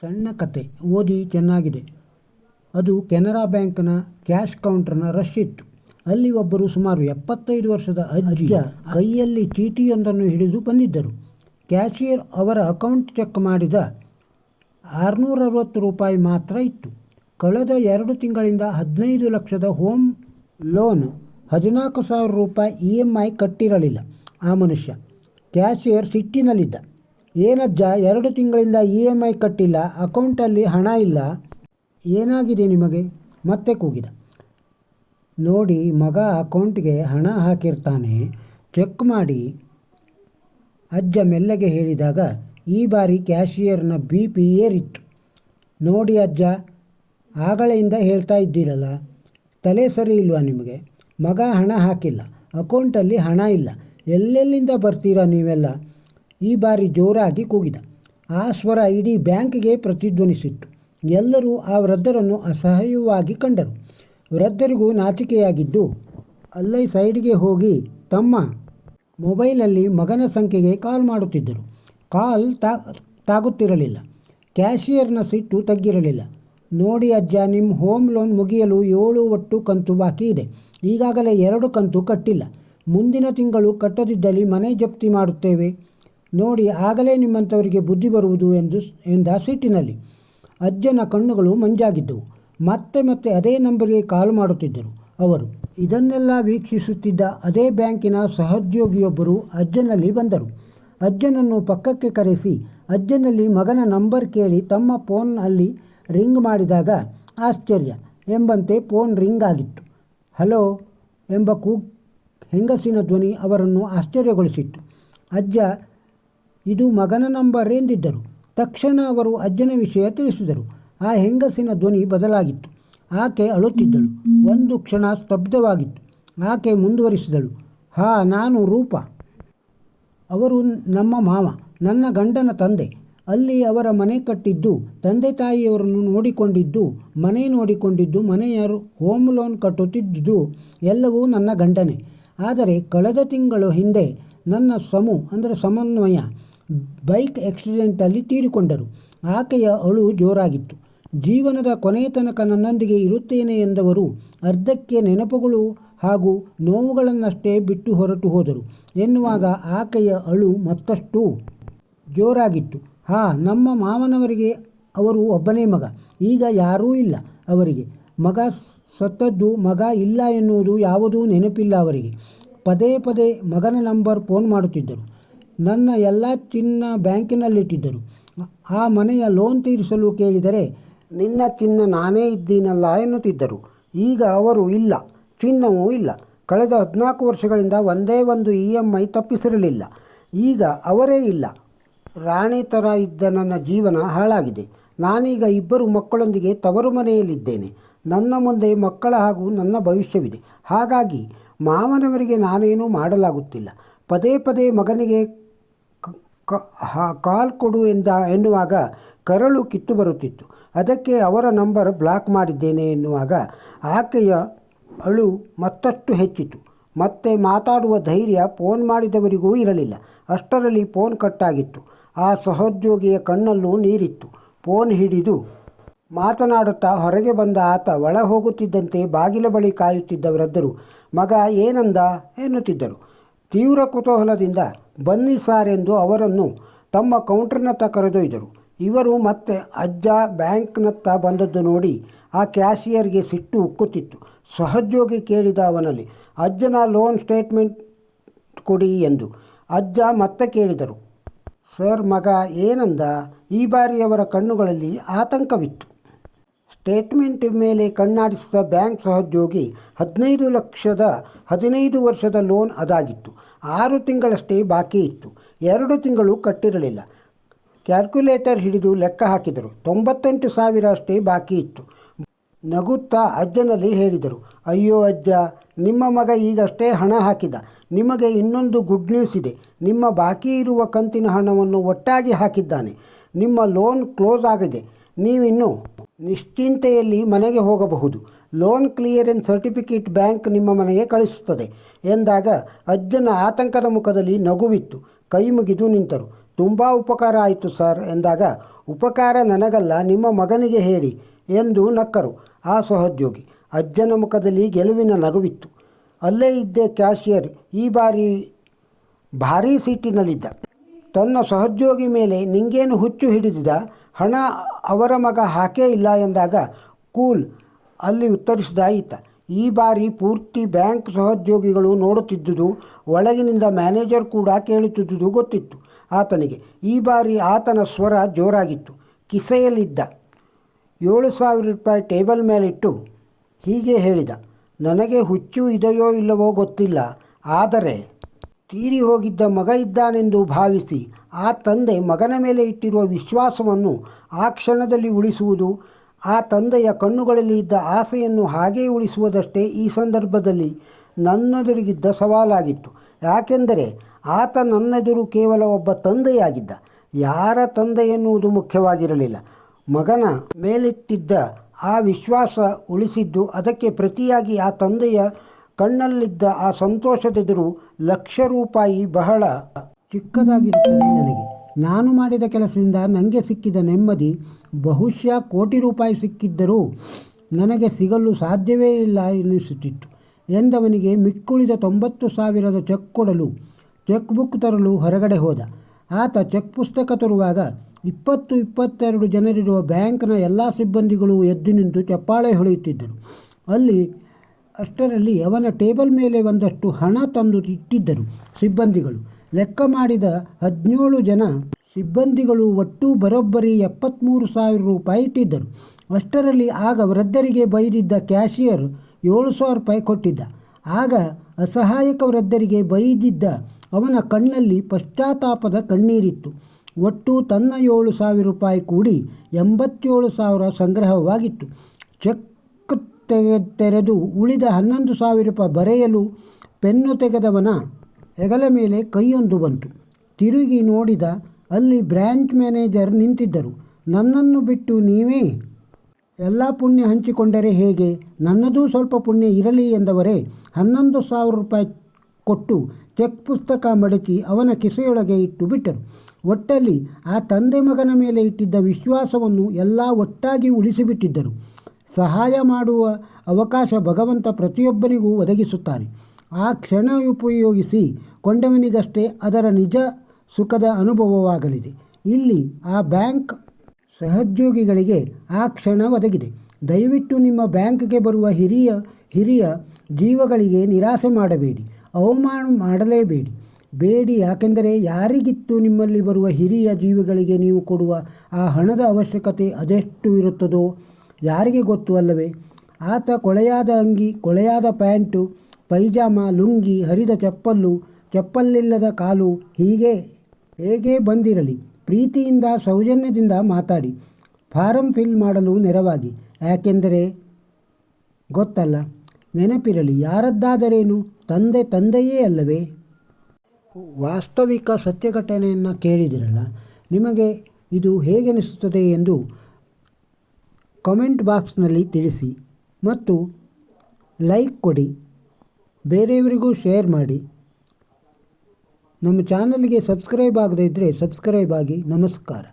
ಸಣ್ಣ ಕತೆ ಓದಿ ಚೆನ್ನಾಗಿದೆ. ಅದು ಕೆನರಾ ಬ್ಯಾಂಕ್ನ ಕ್ಯಾಶ್ ಕೌಂಟರ್ನ ರಶ್ ಇತ್ತು. ಅಲ್ಲಿ ಒಬ್ಬರು ಸುಮಾರು ಎಪ್ಪತ್ತೈದು ವರ್ಷದ ಅಜ್ಜ ಕೈಯಲ್ಲಿ ಚೀಟಿಯೊಂದನ್ನು ಹಿಡಿದು ಬಂದಿದ್ದರು. ಕ್ಯಾಶಿಯರ್ ಅವರ ಅಕೌಂಟ್ ಚೆಕ್ ಮಾಡಿದ ಆರುನೂರ ಅರವತ್ತು ರೂಪಾಯಿ ಮಾತ್ರ ಇತ್ತು. ಕಳೆದ ಎರಡು ತಿಂಗಳಿಂದ ಹದಿನೈದು ಲಕ್ಷದ ಹೋಮ್ ಲೋನ್ ಹದಿನಾಲ್ಕು ಸಾವಿರ ರೂಪಾಯಿ ಇ ಎಂ ಐ ಕಟ್ಟಿರಲಿಲ್ಲ. ಆ ಮನುಷ್ಯ ಕ್ಯಾಶಿಯರ್ ಸಿಟ್ಟಿನಲ್ಲಿದ್ದ. ಏನಜ್ಜ ಎರಡು ತಿಂಗಳಿಂದ ಇ ಎಂ ಐ ಕಟ್ಟಿಲ್ಲ ಅಕೌಂಟಲ್ಲಿ ಹಣ ಇಲ್ಲ, ಏನಾಗಿದೆ ನಿಮಗೆ? ಮತ್ತೆ ಕೂಗಿದ. ನೋಡಿ, ಮಗ ಅಕೌಂಟ್ಗೆ ಹಣ ಹಾಕಿರ್ತಾನೆ. ಚೆಕ್ ಮಾಡಿ. ಅಜ್ಜ ಮೆಲ್ಲಗೆ ಹೇಳಿದಾಗ, ಈ ಬಾರಿ ಕ್ಯಾಶಿಯರ್ನ ಬಿ ಪಿ ಏರಿತ್ತು. ನೋಡಿ ಅಜ್ಜ ಆಗಳೆಯಿಂದ ಹೇಳ್ತಾ ಇದ್ದೀರಲ್ಲ, ತಲೆ ಸರಿ ಇಲ್ವಾ ನಿಮಗೆ? ಮಗ ಹಣ ಹಾಕಿಲ್ಲ, ಅಕೌಂಟಲ್ಲಿ ಹಣ ಇಲ್ಲ. ಎಲ್ಲೆಲ್ಲಿಂದ ಬರ್ತೀರಾ ನೀವೆಲ್ಲ? ಈ ಬಾರಿ ಜೋರಾಗಿ ಕೂಗಿದ. ಆ ಸ್ವರ ಇಡೀ ಬ್ಯಾಂಕ್ಗೆ ಪ್ರತಿಧ್ವನಿಸಿತ್ತು. ಎಲ್ಲರೂ ಆ ವೃದ್ಧರನ್ನು ಅಸಹ್ಯವಾಗಿ ಕಂಡರು. ವೃದ್ಧರಿಗೂ ನಾಚಿಕೆಯಾಗಿದ್ದು, ಅಲ್ಲೇ ಸೈಡ್ಗೆ ಹೋಗಿ ತಮ್ಮ ಮೊಬೈಲಲ್ಲಿ ಮಗನ ಸಂಖ್ಯೆಗೆ ಕಾಲ್ ಮಾಡುತ್ತಿದ್ದರು. ಕಾಲ್ ತಾ, ತಾಗುತ್ತಿರಲಿಲ್ಲ. ಕ್ಯಾಶಿಯರ್ನ ಸಿಟ್ಟು ತಗ್ಗಿರಲಿಲ್ಲ. ನೋಡಿ ಅಜ್ಜ ನಿಮ್ಮ ಹೋಮ್ ಲೋನ್ ಮುಗಿಯಲು ಏಳು ಒಟ್ಟು ಕಂತು ಬಾಕಿ ಇದೆ. ಈಗಾಗಲೇ ಎರಡು ಕಂತು ಕಟ್ಟಿಲ್ಲ. ಮುಂದಿನ ತಿಂಗಳು ಕಟ್ಟದಿದ್ದಲ್ಲಿ ಮನೆ ಜಪ್ತಿ ಮಾಡುತ್ತೇವೆ. ನೋಡಿ ಆಗಲೇ ನಿಮ್ಮಂಥವರಿಗೆ ಬುದ್ಧಿ ಬರುವುದು ಎಂದು ಎಂದ ಸಿಟ್ಟಿನಲ್ಲಿ ಅಜ್ಜನ ಕಣ್ಣುಗಳು ಮಂಜಾಗಿದ್ದವು. ಮತ್ತೆ ಮತ್ತೆ ಅದೇ ನಂಬರ್ಗೆ ಕಾಲ್ ಮಾಡುತ್ತಿದ್ದರು. ಅವರು, ಇದನ್ನೆಲ್ಲ ವೀಕ್ಷಿಸುತ್ತಿದ್ದ ಅದೇ ಬ್ಯಾಂಕಿನ ಸಹೋದ್ಯೋಗಿಯೊಬ್ಬರು ಅಜ್ಜನಲ್ಲಿ ಬಂದರು. ಅಜ್ಜನನ್ನು ಪಕ್ಕಕ್ಕೆ ಕರೆಸಿ, ಅಜ್ಜನಲ್ಲಿ ಮಗನ ನಂಬರ್ ಕೇಳಿ ತಮ್ಮ ಫೋನ್ನಲ್ಲಿ ರಿಂಗ್ ಮಾಡಿದಾಗ, ಆಶ್ಚರ್ಯ, ಎಂಬಂತೆ ಫೋನ್ ರಿಂಗ್ ಆಗಿತ್ತು. ಹಲೋ, ಎಂಬ ಕೂ, ಹೆಂಗಸಿನ ಧ್ವನಿ ಅವರನ್ನು ಆಶ್ಚರ್ಯಗೊಳಿಸಿತ್ತು. ಅಜ್ಜ ಇದು ಮಗನ ನಂಬರ್ ಎಂದಿದ್ದರು. ತಕ್ಷಣ ಅವರು ಅಜ್ಜನ ವಿಷಯ ತಿಳಿಸಿದರು. ಆ ಹೆಂಗಸಿನ ಧ್ವನಿ ಬದಲಾಗಿತ್ತು. ಆಕೆ ಅಳುತ್ತಿದ್ದಳು. ಒಂದು ಕ್ಷಣ ಸ್ತಬ್ಧವಾಗಿತ್ತು. ಆಕೆ ಮುಂದುವರಿಸಿದಳು. ಹಾ, ನಾನು ರೂಪ. ಅವರು ನಮ್ಮ ಮಾವ, ನನ್ನ ಗಂಡನ ತಂದೆ. ಅಲ್ಲಿ ಅವರ ಮನೆ ಕಟ್ಟಿದ್ದು, ತಂದೆ ತಾಯಿಯವರನ್ನು ನೋಡಿಕೊಂಡಿದ್ದು, ಮನೆ ನೋಡಿಕೊಂಡಿದ್ದು ಮನೆಯವರು ಹೋಮ್ ಲೋನ್ ಕಟ್ಟುತ್ತಿದ್ದುದು ಎಲ್ಲವೂ ನನ್ನ ಗಂಡನೇ. ಆದರೆ ಕಳೆದ ತಿಂಗಳು ಹಿಂದೆ ನನ್ನ ಸಮು, ಅಂದರೆ ಸಮನ್ವಯ ಬೈಕ್ ಆಕ್ಸಿಡೆಂಟಲ್ಲಿ ತೀರಿಕೊಂಡರು. ಆಕೆಯ ಅಳು ಜೋರಾಗಿತ್ತು. ಜೀವನದ ಕೊನೆಯ ತನಕ ನನ್ನೊಂದಿಗೆ ಇರುತ್ತೇನೆ ಎಂದವರು ಅರ್ಧಕ್ಕೆ ನೆನಪುಗಳು ಹಾಗೂ ನೋವುಗಳನ್ನಷ್ಟೇ ಬಿಟ್ಟು ಹೊರಟು ಹೋದರು. ಎನ್ನುವಾಗ ಆಕೆಯ ಅಳು ಮತ್ತಷ್ಟು ಜೋರಾಗಿತ್ತು. ಹಾ, ನಮ್ಮ ಮಾವನವರಿಗೆ ಅವರು ಒಬ್ಬನೇ ಮಗ. ಈಗ ಯಾರೂ ಇಲ್ಲ ಅವರಿಗೆ. ಮಗ ಸತ್ತದ್ದು ಮಗ ಇಲ್ಲ ಎನ್ನುವುದು ಯಾವುದೂ ನೆನಪಿಲ್ಲ ಅವರಿಗೆ. ಪದೇ ಪದೇ ಮಗನ ನಂಬರ್ ಫೋನ್ ಮಾಡುತ್ತಿದ್ದರು. ನನ್ನ ಎಲ್ಲ ಚಿನ್ನ ಬ್ಯಾಂಕಿನಲ್ಲಿಟ್ಟಿದ್ದರು. ಆ ಮನೆಯ ಲೋನ್ ತೀರಿಸಲು ಕೇಳಿದರೆ, ನಿನ್ನ ಚಿನ್ನ ನಾನೇ ಇದ್ದೀನಲ್ಲ ಎನ್ನುತ್ತಿದ್ದರು. ಈಗ ಅವರು ಇಲ್ಲ, ಚಿನ್ನವೂ ಇಲ್ಲ. ಕಳೆದ ಹದಿನಾಲ್ಕು ವರ್ಷಗಳಿಂದ ಒಂದೇ ಒಂದು ಇ ಎಂ ಐ ತಪ್ಪಿಸಿರಲಿಲ್ಲ. ಈಗ ಅವರೇ ಇಲ್ಲ. ರಾಣಿ ಥರ ಇದ್ದ ನನ್ನ ಜೀವನ ಹಾಳಾಗಿದೆ. ನಾನೀಗ ಇಬ್ಬರು ಮಕ್ಕಳೊಂದಿಗೆ ತವರು ಮನೆಯಲ್ಲಿದ್ದೇನೆ. ನನ್ನ ಮುಂದೆ ಮಕ್ಕಳ ಹಾಗೂ ನನ್ನ ಭವಿಷ್ಯವಿದೆ. ಹಾಗಾಗಿ ಮಾವನವರಿಗೆ ನಾನೇನೂ ಮಾಡಲಾಗುತ್ತಿಲ್ಲ. ಪದೇ ಪದೇ ಮಗನಿಗೆ ಕಾಲ್ ಕೊಡು ಎಂದ, ಎನ್ನುವಾಗ ಕರಳು ಕಿತ್ತು ಬರುತ್ತಿತ್ತು. ಅದಕ್ಕೆ ಅವರ ನಂಬರ್ ಬ್ಲಾಕ್ ಮಾಡಿದ್ದೇನೆ ಎನ್ನುವಾಗ ಆಕೆಯ ಅಳು ಮತ್ತಷ್ಟು ಹೆಚ್ಚಿತು. ಮತ್ತೆ ಮಾತಾಡುವ ಧೈರ್ಯ ಫೋನ್ ಮಾಡಿದವರಿಗೂ ಇರಲಿಲ್ಲ. ಅಷ್ಟರಲ್ಲಿ ಫೋನ್ ಕಟ್ಟಾಗಿತ್ತು. ಆ ಸಹೋದ್ಯೋಗಿಯ ಕಣ್ಣಲ್ಲೂ ನೀರಿತ್ತು. ಫೋನ್ ಹಿಡಿದು ಮಾತನಾಡುತ್ತಾ ಹೊರಗೆ ಬಂದ ಆತ ಒಳ ಹೋಗುತ್ತಿದ್ದಂತೆ ಬಾಗಿಲ ಬಳಿ ಕಾಯುತ್ತಿದ್ದವರದ್ದರು ಮಗ, ಏನಂದ? ಎನ್ನುತ್ತಿದ್ದರು. ತೀವ್ರ ಕುತೂಹಲದಿಂದ ಬನ್ನಿ ಸಾರ್ ಎಂದು ಅವರನ್ನು ತಮ್ಮ ಕೌಂಟರ್ನತ್ತ ಕರೆದೊಯ್ದರು. ಇವರು ಮತ್ತೆ ಅಜ್ಜ ಬ್ಯಾಂಕ್ನತ್ತ ಬಂದದ್ದು ನೋಡಿ ಆ ಕ್ಯಾಶಿಯರ್ಗೆ ಸಿಟ್ಟು ಉಕ್ಕುತ್ತಿತ್ತು. ಸಹೋದ್ಯೋಗಿ ಕೇಳಿದ ಅವನಲ್ಲಿ, ಅಜ್ಜನ ಲೋನ್ ಸ್ಟೇಟ್ಮೆಂಟ್ ಕೊಡಿ ಎಂದು ಅಜ್ಜ ಮತ್ತೆ ಕೇಳಿದರು. ಸರ್, ಮಗ, ಏನಂದ? ಈ ಬಾರಿಯವರ ಕಣ್ಣುಗಳಲ್ಲಿ ಆತಂಕವಿತ್ತು. ಸ್ಟೇಟ್ಮೆಂಟ್ ಮೇಲೆ ಕಣ್ಣಾಡಿಸಿದ ಬ್ಯಾಂಕ್ ಸಹೋದ್ಯೋಗಿ ಹದಿನೈದು ಲಕ್ಷದ ಹದಿನೈದು ವರ್ಷದ ಲೋನ್ ಅದಾಗಿತ್ತು. ಆರು ತಿಂಗಳಷ್ಟೇ ಬಾಕಿ ಇತ್ತು. ಎರಡು ತಿಂಗಳು ಕಟ್ಟಿರಲಿಲ್ಲ. ಕ್ಯಾಲ್ಕುಲೇಟರ್ ಹಿಡಿದು ಲೆಕ್ಕ ಹಾಕಿದರು. ತೊಂಬತ್ತೆಂಟು ಸಾವಿರ ಅಷ್ಟೇ ಬಾಕಿ ಇತ್ತು. ನಗುತ್ತಾ ಅಜ್ಜನಲ್ಲಿ ಹೇಳಿದರು, ಅಯ್ಯೋ ಅಜ್ಜ, ನಿಮ್ಮ ಮಗ ಈಗಷ್ಟೇ ಹಣ ಹಾಕಿದ. ನಿಮಗೆ ಇನ್ನೊಂದು ಗುಡ್ ನ್ಯೂಸ್ ಇದೆ. ನಿಮ್ಮ ಬಾಕಿ ಇರುವ ಕಂತಿನ ಹಣವನ್ನು ಒಟ್ಟಾಗಿ ಹಾಕಿದ್ದಾನೆ. ನಿಮ್ಮ ಲೋನ್ ಕ್ಲೋಸ್ ಆಗಿದೆ. ನೀವಿನ್ನು ನಿಶ್ಚಿಂತೆಯಲ್ಲಿ ಮನೆಗೆ ಹೋಗಬಹುದು. ಲೋನ್ ಕ್ಲಿಯರೆನ್ಸ್ ಸರ್ಟಿಫಿಕೇಟ್ ಬ್ಯಾಂಕ್ ನಿಮ್ಮ ಮನೆಗೆ ಕಳಿಸುತ್ತದೆ. ಎಂದಾಗ ಅಜ್ಜನ ಆತಂಕದ ಮುಖದಲ್ಲಿ ನಗುವಿತ್ತು. ಕೈ ಮುಗಿದು ನಿಂತರು. ತುಂಬ ಉಪಕಾರ ಆಯಿತು ಸರ್ ಎಂದಾಗ, ಉಪಕಾರ ನನಗಲ್ಲ, ನಿಮ್ಮ ಮಗನಿಗೆ ಹೇಳಿ ಎಂದು ನಕ್ಕರು ಆ ಸಹೋದ್ಯೋಗಿ. ಅಜ್ಜನ ಮುಖದಲ್ಲಿ ಗೆಲುವಿನ ನಗುವಿತ್ತು. ಅಲ್ಲೇ ಇದ್ದೆ ಕ್ಯಾಶಿಯರ್. ಈ ಬಾರಿ ಭಾರೀ ಸೀಟಿನಲ್ಲಿದ್ದ. ತನ್ನ ಸಹೋದ್ಯೋಗಿ ಮೇಲೆ ನಿಂಗೇನು ಹುಚ್ಚು ಹಿಡಿದಿದ, ಹಣ ಅವರ ಮಗ ಹಾಕೇ ಇಲ್ಲ ಎಂದಾಗ ಕೂಲ್ ಅಲ್ಲಿ ಉತ್ತರಿಸಿದ ಈತ, ಈ ಬಾರಿ ಪೂರ್ತಿ ಬ್ಯಾಂಕ್ ಸಹೋದ್ಯೋಗಿಗಳು ನೋಡುತ್ತಿದ್ದುದು, ಒಳಗಿನಿಂದ ಮ್ಯಾನೇಜರ್ ಕೂಡ ಕೇಳುತ್ತಿದ್ದುದು ಗೊತ್ತಿತ್ತು. ಆತನಿಗೆ ಈ ಬಾರಿ ಆತನ ಸ್ವರ ಜೋರಾಗಿತ್ತು. ಕಿಸೆಯಲ್ಲಿದ್ದ ಏಳು ಸಾವಿರ ರೂಪಾಯಿ ಟೇಬಲ್ ಮೇಲಿಟ್ಟು ಹೀಗೆ ಹೇಳಿದ, ನನಗೆ ಹುಚ್ಚು ಇದೆಯೋ ಇಲ್ಲವೋ ಗೊತ್ತಿಲ್ಲ, ಆದರೆ ತೀರಿ ಹೋಗಿದ್ದ ಮಗ ಇದ್ದಾನೆಂದು ಭಾವಿಸಿ ಆ ತಂದೆ ಮಗನ ಮೇಲೆ ಇಟ್ಟಿರುವ ವಿಶ್ವಾಸವನ್ನು ಆ ಕ್ಷಣದಲ್ಲಿ ಉಳಿಸುವುದು, ಆ ತಂದೆಯ ಕಣ್ಣುಗಳಲ್ಲಿ ಇದ್ದ ಆಸೆಯನ್ನು ಹಾಗೇ ಉಳಿಸುವುದಷ್ಟೇ ಈ ಸಂದರ್ಭದಲ್ಲಿ ನನ್ನೆದುರಿಗಿದ್ದ ಸವಾಲಾಗಿತ್ತು. ಯಾಕೆಂದರೆ ಆತ ನನ್ನೆದುರು ಕೇವಲ ಒಬ್ಬ ತಂದೆಯಾಗಿದ್ದ. ಯಾರ ತಂದೆ ಎನ್ನುವುದು ಮುಖ್ಯವಾಗಿರಲಿಲ್ಲ. ಮಗನ ಮೇಲಿಟ್ಟಿದ್ದ ಆ ವಿಶ್ವಾಸ ಉಳಿಸಿದ್ದು ಅದಕ್ಕೆ ಪ್ರತಿಯಾಗಿ ಆ ತಂದೆಯ ಕಣ್ಣಲ್ಲಿದ್ದ ಆ ಸಂತೋಷದೆದುರು ಲಕ್ಷ ರೂಪಾಯಿ ಬಹಳ ಚಿಕ್ಕದಾಗಿರುತ್ತದೆ ನನಗೆ. ನಾನು ಮಾಡಿದ ಕೆಲಸದಿಂದ ನನಗೆ ಸಿಕ್ಕಿದ ನೆಮ್ಮದಿ, ಬಹುಶಃ ಕೋಟಿ ರೂಪಾಯಿ ಸಿಕ್ಕಿದ್ದರೂ ನನಗೆ ಸಿಗಲು ಸಾಧ್ಯವೇ ಇಲ್ಲ ಎನ್ನಿಸುತ್ತಿತ್ತು. ಎಂದವನಿಗೆ ಮಿಕ್ಕುಳಿದ ತೊಂಬತ್ತು ಸಾವಿರದ ಚೆಕ್ ಕೊಡಲು, ಚೆಕ್ ಬುಕ್ ತರಲು ಹೊರಗಡೆ ಹೋದ. ಆತ ಚೆಕ್ ಪುಸ್ತಕ ತರುವಾಗ ಇಪ್ಪತ್ತು ಇಪ್ಪತ್ತೆರಡು ಜನರಿರುವ ಬ್ಯಾಂಕ್ನ ಎಲ್ಲ ಸಿಬ್ಬಂದಿಗಳು ಎದ್ದು ನಿಂತು ಚಪ್ಪಾಳೆ ಹೊಳೆಯುತ್ತಿದ್ದರು ಅಲ್ಲಿ ಅಷ್ಟರಲ್ಲಿ ಅವನ ಟೇಬಲ್ ಮೇಲೆ ಒಂದಷ್ಟು ಹಣ ತಂದು ಇಟ್ಟಿದ್ದರು ಸಿಬ್ಬಂದಿಗಳು. ಲೆಕ್ಕ ಮಾಡಿದ ಹದಿನೇಳು ಜನ ಸಿಬ್ಬಂದಿಗಳು ಒಟ್ಟು ಬರೋಬ್ಬರಿ ಎಪ್ಪತ್ತ್ಮೂರು ಸಾವಿರ ರೂಪಾಯಿ ಇಟ್ಟಿದ್ದರು. ಅಷ್ಟರಲ್ಲಿ ಆಗ ವೃದ್ಧರಿಗೆ ಬೈದಿದ್ದ ಕ್ಯಾಶಿಯರ್ ಏಳು ಸಾವಿರ ರೂಪಾಯಿ ಕೊಟ್ಟಿದ್ದ. ಆಗ ಅಸಹಾಯಕ ವೃದ್ಧರಿಗೆ ಬೈದಿದ್ದ ಅವನ ಕಣ್ಣಲ್ಲಿ ಪಶ್ಚಾತ್ತಾಪದ ಕಣ್ಣೀರಿತ್ತು. ಒಟ್ಟು ತನ್ನ ಏಳು ಸಾವಿರ ರೂಪಾಯಿ ಕೂಡಿ ಎಂಬತ್ತೇಳು ಸಾವಿರ ಸಂಗ್ರಹವಾಗಿತ್ತು. ಚೆಕ್ ತೆಗೆ ತೆರೆದು ಉಳಿದ ಹನ್ನೊಂದು ಸಾವಿರ ರೂಪಾಯಿ ಬರೆಯಲು ಪೆನ್ನು ತೆಗೆದವನ ಹೆಗಲ ಮೇಲೆ ಕೈಯೊಂದು ಬಂತು. ತಿರುಗಿ ನೋಡಿದ ಅಲ್ಲಿ ಬ್ರ್ಯಾಂಚ್ ಮ್ಯಾನೇಜರ್ ನಿಂತಿದ್ದರು. ನನ್ನನ್ನು ಬಿಟ್ಟು ನೀವೇ? ಎಲ್ಲ ಪುಣ್ಯ ಹಂಚಿಕೊಂಡರೆ ಹೇಗೆ? ನನ್ನದೂ ಸ್ವಲ್ಪ ಪುಣ್ಯ ಇರಲಿ ಎಂದವರೇ ಹನ್ನೊಂದು ಸಾವಿರ ರೂಪಾಯಿ ಕೊಟ್ಟು ಚೆಕ್ ಪುಸ್ತಕ ಮಡಚಿ ಅವನ ಕಿಸೆಯೊಳಗೆ ಇಟ್ಟು ಬಿಟ್ಟರು. ಒಟ್ಟಲ್ಲಿ ಆ ತಂದೆ ಮಗನ ಮೇಲೆ ಇಟ್ಟಿದ್ದ ವಿಶ್ವಾಸವನ್ನು ಎಲ್ಲ ಒಟ್ಟಾಗಿ ಉಳಿಸಿಬಿಟ್ಟಿದ್ದರು. ಸಹಾಯ ಮಾಡುವ ಅವಕಾಶ ಭಗವಂತ ಪ್ರತಿಯೊಬ್ಬನಿಗೂ ಒದಗಿಸುತ್ತಾನೆ. ಆ ಕ್ಷಣ ಉಪಯೋಗಿಸಿ ಕೊಂಡವನಿಗಷ್ಟೇ ಅದರ ನಿಜ ಸುಖದ ಅನುಭವವಾಗಲಿದೆ. ಇಲ್ಲಿ ಆ ಬ್ಯಾಂಕ್ ಸಹೋದ್ಯೋಗಿಗಳಿಗೆ ಆ ಕ್ಷಣ ಒದಗಿದೆ. ದಯವಿಟ್ಟು ನಿಮ್ಮ ಬ್ಯಾಂಕ್ಗೆ ಬರುವ ಹಿರಿಯ ಹಿರಿಯ ಜೀವಗಳಿಗೆ ನಿರಾಸೆ ಮಾಡಬೇಡಿ. ಅವಮಾನ ಮಾಡಲೇಬೇಡಿ. ಬೇಡಿ, ಯಾಕೆಂದರೆ ಯಾರಿಗಿತ್ತು ನಿಮ್ಮಲ್ಲಿ ಬರುವ ಹಿರಿಯ ಜೀವಿಗಳಿಗೆ ನೀವು ಕೊಡುವ ಆ ಹಣದ ಅವಶ್ಯಕತೆ ಅದೆಷ್ಟು ಇರುತ್ತದೋ ಯಾರಿಗೆ ಗೊತ್ತು ಅಲ್ಲವೇ? ಆತ ಕೊಳೆಯಾದ ಅಂಗಿ, ಕೊಳೆಯಾದ ಪ್ಯಾಂಟು, ಪೈಜಾಮ, ಲುಂಗಿ, ಹರಿದ ಚಪ್ಪಲ್ಲು, ಚಪ್ಪಲ್ಲಿಲ್ಲದ ಕಾಲು, ಹೀಗೆ, ಹೇಗೆ ಬಂದಿರಲಿ? ಪ್ರೀತಿಯಿಂದ, ಸೌಜನ್ಯದಿಂದ ಮಾತಾಡಿ. ಫಾರಂ ಫಿಲ್ ಮಾಡಲು ನೆರವಾಗಿ. ಯಾಕೆಂದರೆ ಗೊತ್ತಲ್ಲ. ನೆನಪಿರಲಿ, ಯಾರದ್ದಾದರೇನು? ತಂದೆ ತಂದೆಯೇ ಅಲ್ಲವೇ? ವಾಸ್ತವಿಕ ಸತ್ಯಘಟನೆಯನ್ನು ಕೇಳಿದಿರಲ್ಲ. ನಿಮಗೆ ಇದು ಹೇಗೆನಿಸುತ್ತದೆ ಎಂದು ಕಮೆಂಟ್ ಬಾಕ್ಸ್ನಲ್ಲಿ ತಿಳಿಸಿ ಮತ್ತು ಲೈಕ್ ಕೊಡಿ. ಬೇರೆಯವರಿಗೂ ಶೇರ್ ಮಾಡಿ. ನಮ್ಮ ಚಾನಲ್ಗೆ ಸಬ್ಸ್ಕ್ರೈಬ್ ಆಗದೇ ಇದ್ದರೆ ಸಬ್ಸ್ಕ್ರೈಬ್ ಆಗಿ ನಮಸ್ಕಾರ.